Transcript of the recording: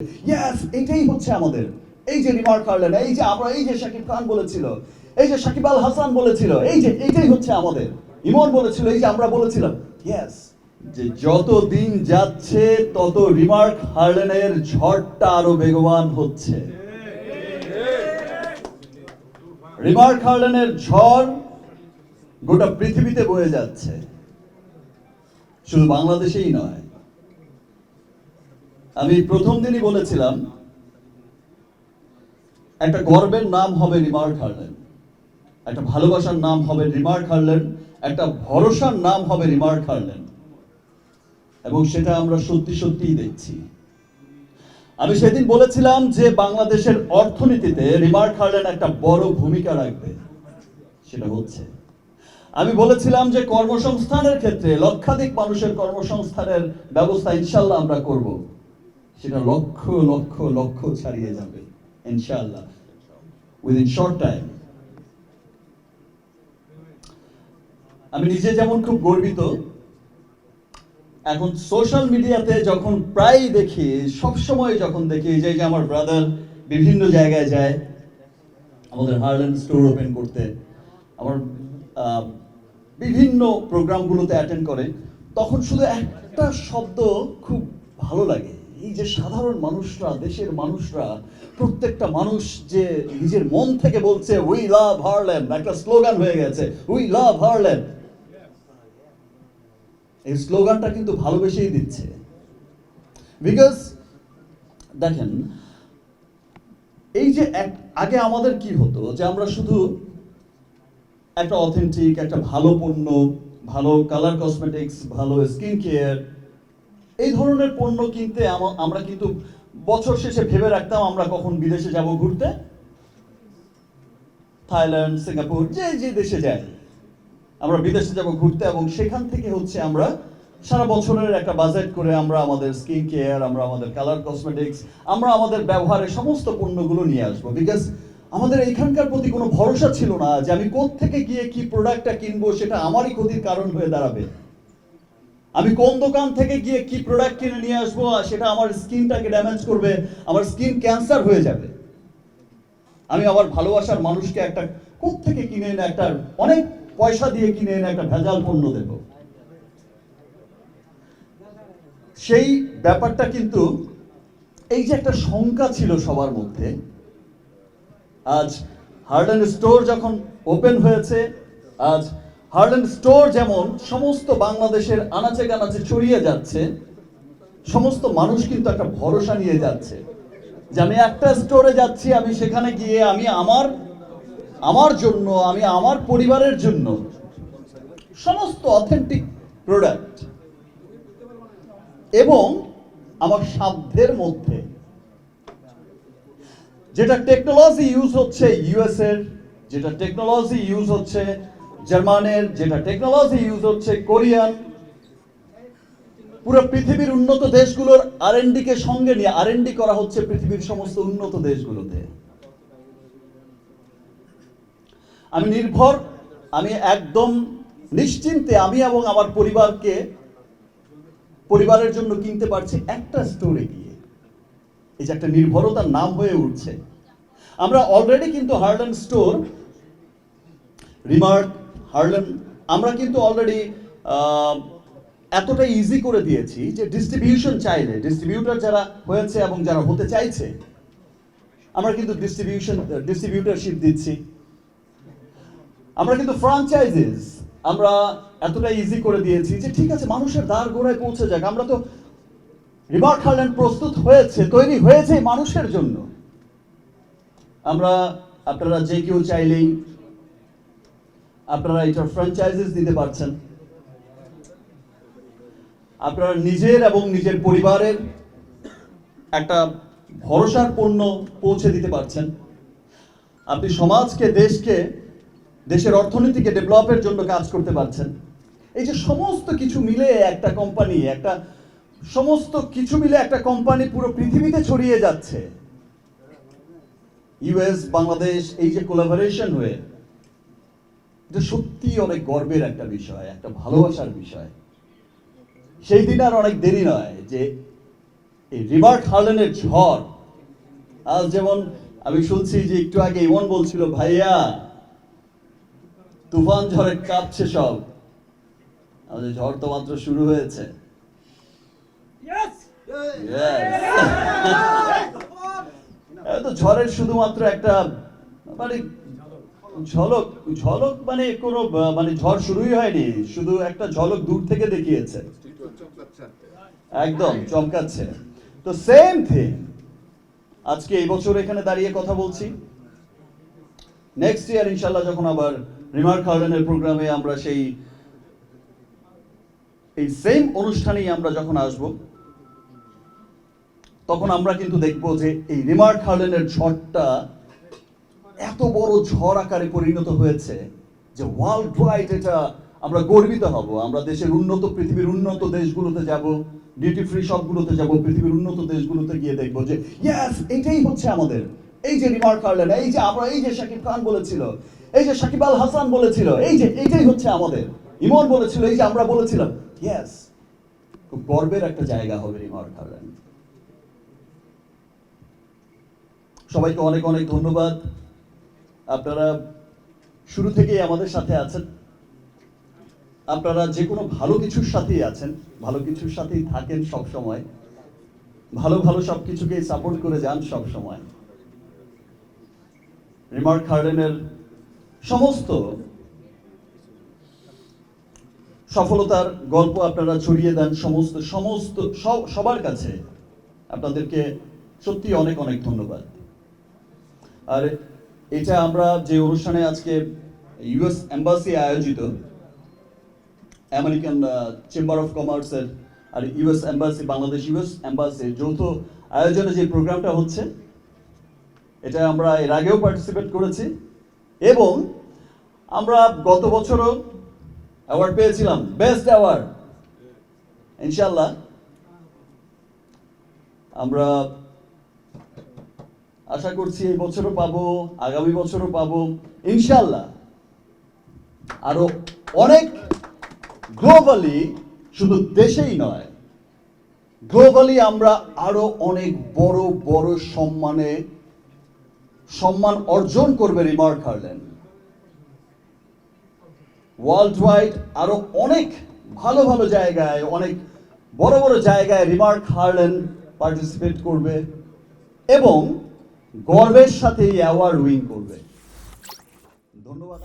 ইয়াস এটাই হচ্ছে আমাদের। এই যে এই যে আমরা, এই যে শাকিব খান বলেছিল, এই যে আল হাসান বলেছিল, এই যে, এইটাই হচ্ছে আমাদের। ইমন বলেছিল, এই যে আমরা বলেছিলাম। ইয়েস যে যত দিন যাচ্ছে, তত রিমার্ক হার্লেনের ঝড়টা আরও বেগবান হচ্ছে। রিমার্ক হার্লেনের ঝড় গোটা পৃথিবীতে বয়ে যাচ্ছে। শুধু বাংলাদেশেই নয় আমি প্রথম দিনই বলেছিলাম, একটা গর্বের নাম হবে রিমার্ক হার্লেন। একটা ভালোবাসার নাম হবে রিমার্ক হার্লেন, একটা ভরসার নাম হবে রিমার্ক হার্লেন। এবং সেটা আমরা সত্যি সত্যিই দেখছি। আমি সেদিন বলেছিলাম যে বাংলাদেশের অর্থনীতিতে রিমার্ক হার্লেন একটা বড় ভূমিকা রাখবে, সেটা হচ্ছে, আমি বলেছিলাম যে কর্মসংস্থানের ক্ষেত্রে লক্ষাধিক মানুষের কর্মসংস্থানের ব্যবস্থা ইনশাল্লাহ আমরা করব। সেটা লক্ষ লক্ষ লক্ষ ছাড়িয়ে যাবে ইনশাল্লাহ উইদিন শর্ট টাইম আমি নিজে যেমন খুব গর্বিত, এখন সোশ্যাল মিডিয়াতে যখন প্রায় দেখি সব সময় যখন দেখি যে যে আমার ব্রাদার বিভিন্ন জায়গায় যায়, আমাদের হার্লেন স্টোর ওপেন করতে, আমার বিভিন্ন প্রোগ্রামগুলোতে অ্যাটেন্ড করে, তখন শুধু একটা শব্দ খুব ভালো লাগে। এই যে সাধারণ মানুষরা, দেশের মানুষরা, প্রত্যেকটা মানুষ যে নিজের মন থেকে বলছে উই লাভ হারল্যান্ড একটা স্লোগান হয়ে গেছে উই লাভ হারল্যান্ড এই স্লোগানটা কিন্তু ভালোবেসেই দিচ্ছে। বিকজ দেখেন, এই যে এক- আগে আমাদের কি হতো যে আমরা শুধু একটা অথেন্টিক একটা ভালো পণ্য, ভালো কালার কসমেটিক্স ভালো স্কিন কেয়ার এই ধরনের পণ্য কিনতে আমরা কিন্তু বছর শেষে ভেবে রাখতাম আমরা কখন বিদেশে যাব ঘুরতে। থাইল্যান্ড, সিঙ্গাপুর, যে যে দেশে যাই আমরা বিদেশে যাব ঘুরতে এবং সেখান থেকে হচ্ছে আমরা সারা বছরের একটা বাজেট করে আমরা আমাদের স্কিন কেয়ার, আমরা আমাদের কালার কসমেটিক্স, আমরা আমাদের ব্যবহারের সমস্ত পণ্যগুলো নিয়ে আসব। বিকজ আমাদের এখানকার প্রতি কোনো ভরসা ছিল না যে আমি থেকে গিয়ে কি প্রোডাক্টটা কিনবো সেটা আমারই ক্ষতির কারণ হয়ে দাঁড়াবে। আমি কোন দোকান থেকে গিয়ে কি প্রোডাক্ট কিনে নিয়ে আসব সেটা আমার স্কিনটাকে ড্যামেজ করবে, আমার স্কিন ক্যান্সার হয়ে যাবে। আমি আমার ভালোবাসার মানুষকে একটা থেকে কিনে এনে একটা অনেক পয়সা দিয়ে কিনে এনে একটা ভেজাল পণ্য দেব। সেই ব্যাপারটা কিন্তু এই যে একটা শঙ্কা ছিল সবার মধ্যে, আজ হার্ডেন স্টোর যখন ওপেন হয়েছে, আজ হার্ডেন স্টোর যেমন সমস্ত বাংলাদেশের আনাচে কানাচে ছড়িয়ে যাচ্ছে, সমস্ত মানুষ কিন্তু একটা ভরসা নিয়ে যাচ্ছে যে আমি একটা স্টোরে যাচ্ছি, আমি সেখানে গিয়ে আমি আমার আমার জন্য, আমি আমার পরিবারের জন্য সমস্ত অথেন্টিক প্রোডাক্ট এবং আমার সাধ্যের মধ্যে। যেটা টেকনোলজি ইউজ হচ্ছে ইউএস এর যেটা টেকনোলজি ইউজ হচ্ছে জার্মানের যেটা টেকনোলজি ইউজ হচ্ছে কোরিয়ান, পুরো পৃথিবীর উন্নত দেশগুলোর আর কে সঙ্গে নিয়ে আর করা হচ্ছে পৃথিবীর সমস্ত উন্নত দেশগুলোতে। আমি নির্ভর, আমি একদম নিশ্চিন্তে আমি এবং আমার পরিবারকে, পরিবারের জন্য কিনতে পারছি একটা স্টোরে গিয়ে। এই যে একটা নির্ভরতার নাম হয়ে উঠছে। আমরা অলরেডি কিন্তু হার্লেন স্টোর রিমার্ক হার্লেন আমরা কিন্তু অলরেডি এতটা ইজি করে দিয়েছি যে ডিস্ট্রিবিউশন চাইলে ডিস্ট্রিবিউটর যারা হয়েছে এবং যারা হতে চাইছে, আমরা কিন্তু ডিস্ট্রিবিউশন ডিস্ট্রিবিউটরশিপ দিচ্ছি। আমরা কিন্তু ফ্রাঞ্চাইজিস আমরা এতটা ইজি করে দিয়েছি যে ঠিক আছে, মানুষের দ্বার গোড়ায় পৌঁছে যাক। আমরা তো রিমার্ক হারল্যান্ড প্রস্তুত হয়েছে, তৈরি হয়েছে মানুষের জন্য। আমরা আপনারা যে কেউ চাইলেই আপনারা এটার ফ্র্যাঞ্চাইজিস দিতে পারছেন। আপনারা নিজের এবং নিজের পরিবারের একটা ভরসার পণ্য পৌঁছে দিতে পারছেন। আপনি সমাজকে, দেশকে, দেশের অর্থনীতিকে ডেভেলপের জন্য কাজ করতে পারছেন। এই যে সমস্ত কিছু মিলে একটা কোম্পানি একটা সমস্ত কিছু মিলে একটা কোম্পানি পুরো পৃথিবীতে ছড়িয়ে যাচ্ছে। ইউএস বাংলাদেশ এই যে কোলাবোরেশন হয়ে এটা সত্যি অনেক গর্বের একটা বিষয় একটা ভালোবাসার বিষয়। সেই দিন আর অনেক দেরি নয় যে এই রিভার্ট হার্লেনের ঝড়। আজ যেমন আমি শুনছি যে একটু আগে ইমন বলছিল ভাইয়া তুফান ঝড়ে কাঁপছে সব। আমাদের ঝড় তো মাত্র শুরু হয়েছে। তো ঝড়ের শুধুমাত্র একটা মানে ঝলক ঝলক মানে কোনো মানে ঝড় শুরুই হয়নি, শুধু একটা ঝলক দূর থেকে দেখিয়েছে। একদম, চমকাচ্ছে। তো সেম থিং আজকে এই বছর এখানে দাঁড়িয়ে কথা বলছি। নেক্সট ইয়ার ইনশাল্লাহ যখন আবার রিমার্ক হার্ডেনের প্রোগ্রামে আমরা সেই, এই সেম অনুষ্ঠানেই আমরা যখন আসব, তখন আমরা কিন্তু দেখব যে এই রিমার্ক হার্ডেনের ঝড়টা এত বড় ঝড় আকারে পরিণত হয়েছে যে ওয়ার্ল্ড ওয়াইড এটা আমরা গর্বিত হব। আমরা দেশের উন্নত, পৃথিবীর উন্নত দেশগুলোতে যাব ডিউটি ফ্রি শপগুলোতে যাব, পৃথিবীর উন্নত দেশগুলোতে গিয়ে দেখব যে ইয়েস এটাই হচ্ছে আমাদের। এই যে রিমার্ক হার্লেন এই যে আমরা এই যে শাকিব খান বলেছিল, এই যে শাকিব আল হাসান বলেছিল, এই যে এইটাই হচ্ছে আমাদের। ইমন বলেছিল, এই যে আমরা বলেছিলাম ইয়েস খুব গর্বের একটা জায়গা হবে রিমার্ক হার্লেন সবাইকে অনেক অনেক ধন্যবাদ। আপনারা শুরু থেকেই আমাদের সাথে আছেন। আপনারা যে কোনো ভালো কিছুর সাথেই আছেন, ভালো কিছুর সাথেই থাকেন সব সময় ভালো ভালো সব কিছুকে সাপোর্ট করে যান সব সময় রিমার্ক হার্ডেনের সমস্ত সফলতার গল্প আপনারা ছড়িয়ে দেন, সমস্ত সমস্ত, সব- সবার কাছে। আপনাদেরকে সত্যি অনেক অনেক ধন্যবাদ। আর এটা আমরা যে অনুষ্ঠানে আজকে ইউএস এম্বাসি আয়োজিত আমেরিকান চেম্বার অফ কমার্সের আর ইউএস এম্বাসি বাংলাদেশ ইউএস এম্বাসির যৌথ আয়োজনে যে প্রোগ্রামটা হচ্ছে, এটা আমরা এর আগেও পার্টিসিপেট করেছি এবং আমরা গত বছরও অ্যাওয়ার্ড পেয়েছিলাম বেস্ট অ্যাওয়ার্ড ইনশাল্লাহ আমরা আশা করছি এই বছরও পাবো, আগামী বছরও পাবো। ইনশাল্লাহ আরও অনেক গ্লোবালি শুধু দেশেই নয় গ্লোবালি আমরা আরও অনেক বড় বড় সম্মানে সম্মান অর্জন করবে রিমার্ক হার্লেন। ওয়ার্ল্ড ওয়াইড আরও অনেক ভালো ভালো জায়গায়, অনেক বড় বড় জায়গায় রিমার্ক হার্লেন পার্টিসিপেট করবে। এবং গর্বের সাথে এই অ্যাওয়ার্ড উইন করবে। ধন্যবাদ।